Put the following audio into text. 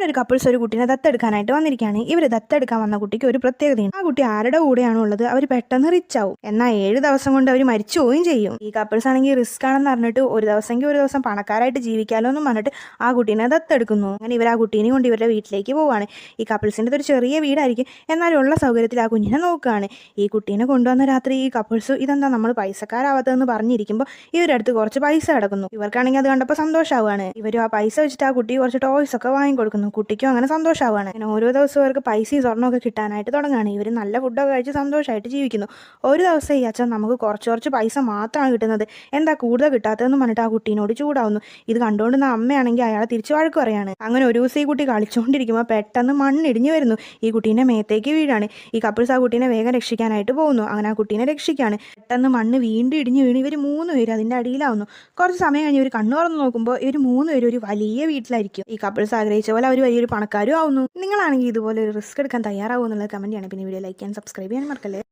ഇവിടെ ഒരു കപ്പിൾസ് ഒരു കുട്ടീനെ ദത്തെടുക്കാനായിട്ട് വന്നിരിക്കുകയാണ്. ഇവർ ദത്തെടുക്കാൻ വന്ന കുട്ടിക്ക് ഒരു പ്രത്യേകതയാണ് ആ കുട്ടി ആരുടെ കൂടെയാണ് ഉള്ളത് അവർ പെട്ടെന്ന് റിച്ച് ആവും. എന്നാൽ ഏഴ് ദിവസം കൊണ്ട് അവർ മരിച്ചു പോവുകയും ചെയ്യും. ഈ കപ്പിൾസ് ആണെങ്കിൽ റിസ്ക് ആണെന്ന് പറഞ്ഞിട്ട് ഒരു ദിവസമെങ്കിൽ ഒരു ദിവസം പണക്കാരായിട്ട് ജീവിക്കാലോ എന്ന് പറഞ്ഞിട്ട് ആ കുട്ടീനെ ദത്തെടുക്കുന്നു. അങ്ങനെ ഇവർ ആ കുട്ടീനെ കൊണ്ട് ഇവരുടെ വീട്ടിലേക്ക് പോവുകയാണ്. ഈ കപ്പിൾസിന്റെ ഒരു ചെറിയ വീടായിരിക്കും. എന്നാലും ഉള്ള സൗകര്യത്തിൽ ആ കുഞ്ഞിനെ നോക്കുകയാണ്. ഈ കുട്ടീനെ കൊണ്ടുവന്ന രാത്രി ഈ കപ്പിൾസ് ഇതെന്താ നമ്മൾ പൈസക്കാരാവാത്തതെന്ന് പറഞ്ഞിരിക്കുമ്പോൾ ഇവരടുത്ത് കുറച്ച് പൈസ കിടക്കുന്നു ഇവർക്കാണെങ്കിൽ അത് കണ്ടപ്പോൾ സന്തോഷമാവുകയാണ് ഇവരും ആ പൈസ വെച്ചിട്ട് ആ കുട്ടി കുറച്ച് ടോയ്സ് ഒക്കെ വാങ്ങിക്കൊടുക്കുന്നു. കുട്ടിക്കും അങ്ങനെ സന്തോഷമാവുകയാണ് അങ്ങനെ ഓരോ ദിവസവും അവർക്ക് പൈസയും സ്വർണമൊക്കെ കിട്ടാനായിട്ട് തുടങ്ങുകയാണ്. ഇവർ നല്ല ഫുഡൊക്കെ കഴിച്ച് സന്തോഷമായിട്ട് ജീവിക്കുന്നു. ഒരു ദിവസം ഈ അച്ഛൻ നമുക്ക് കുറച്ച് കുറച്ച് പൈസ മാത്രമാണ് കിട്ടുന്നത്. എന്താ കൂടുതൽ കിട്ടാത്തതെന്ന് പറഞ്ഞിട്ട് ആ കുട്ടീനോട് ചൂടാവുന്നു. ഇത് കണ്ടുകൊണ്ടുന്ന അമ്മയാണെങ്കിൽ അയാളെ തിരിച്ചു വഴക്ക് പറയാണ്. അങ്ങനെ ഒരു ദിവസം ഈ കുട്ടി കളിച്ചുകൊണ്ടിരിക്കുമ്പോൾ പെട്ടെന്ന് മണ്ണിടിഞ്ഞു വരുന്നു. ഈ കുട്ടീന്റെ മേത്തേക്ക് വീഴാണ്. ഈ കപ്പിൾസ് ആ കുട്ടീനെ വേഗം രക്ഷിക്കാനായിട്ട് പോകുന്നു. അങ്ങനെ ആ കുട്ടീനെ രക്ഷിക്കുകയാണ്. പെട്ടെന്ന് മണ്ണ് വീണ്ടും ഇടിഞ്ഞു വീണ് ഇവർ മൂന്ന് പേര് അതിന്റെ അടിയിലാവുന്നു. കുറച്ച് സമയം കഴിഞ്ഞ് ഇവർ കണ്ണു തുറന്ന് നോക്കുമ്പോൾ ഇവർ മൂന്ന് പേര് ഒരു വലിയ വീട്ടിലായിരിക്കും. ഈ കപ്പിൾസ് ആഗ്രഹിച്ച പോലെ അവർ വലിയൊരു പണക്കാരും ആവുന്നു. നിങ്ങളാണെങ്കിൽ ഇതുപോലെ ഒരു റിസ്ക് എടുക്കാൻ തയ്യാറാവുമെന്നുള്ള കമന്റ് ചെയ്യണം പിന്നെ വീഡിയോ ലൈക്ക് ചെയ്യാൻ സബ്സ്ക്രൈബ് ചെയ്യാൻ മറക്കല്ലേ.